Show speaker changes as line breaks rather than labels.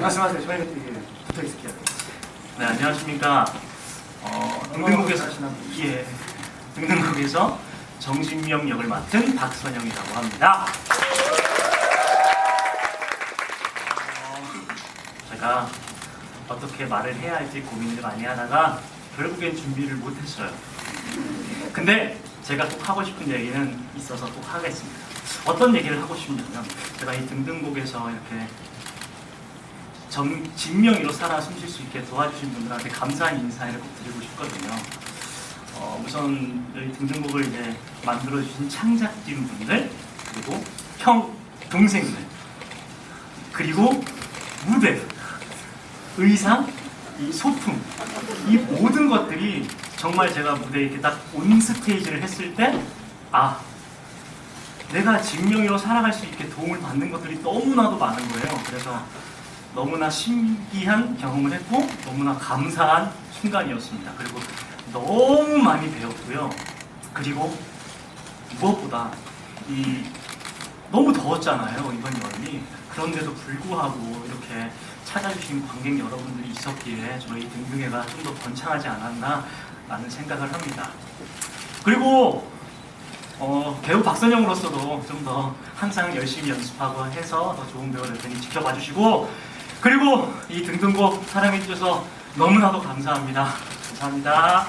말씀하세요. 저희가 되게 붙어 있을게요.
네, 안녕하십니까. 어, 등등곡에서 예, 등등곡에서 정신명 역을 맡은 박선영이라고 합니다. 어, 제가 어떻게 말을 해야 할지 고민을 많이 하다가 결국엔 준비를 못했어요. 근데 제가 꼭 하고 싶은 얘기는 있어서 꼭 하겠습니다. 어떤 얘기를 하고 싶냐면 제가 이 등등곡에서 이렇게 정, 진명이로 살아 숨쉴 수 있게 도와주신 분들한테 감사한 인사를 꼭 드리고 싶거든요. 어, 우선 여기 등등곡을 이제 만들어주신 창작진 분들, 그리고 형, 동생들, 그리고 무대, 의상, 이 소품, 이 모든 것들이 정말 제가 무대에 이렇게 딱 온 스테이지를 했을 때, 아, 내가 진명이로 살아갈 수 있게 도움을 받는 것들이 너무나도 많은 거예요. 그래서 너무나 신기한 경험을 했고 너무나 감사한 순간이었습니다. 그리고 너무 많이 배웠고요. 그리고 무엇보다 이 너무 더웠잖아요 이번 여름이 그런데도 불구하고 이렇게 찾아주신 관객 여러분들이 있었기에 저희 등등회가 좀 더 번창하지 않았나 라는 생각을 합니다. 그리고 어, 배우 박선영으로서도 좀 더 항상 열심히 연습하고 해서 더 좋은 배우를 되니 지켜봐 주시고 그리고 이 등등곡 사랑해 주셔서 너무나도 감사합니다. 감사합니다.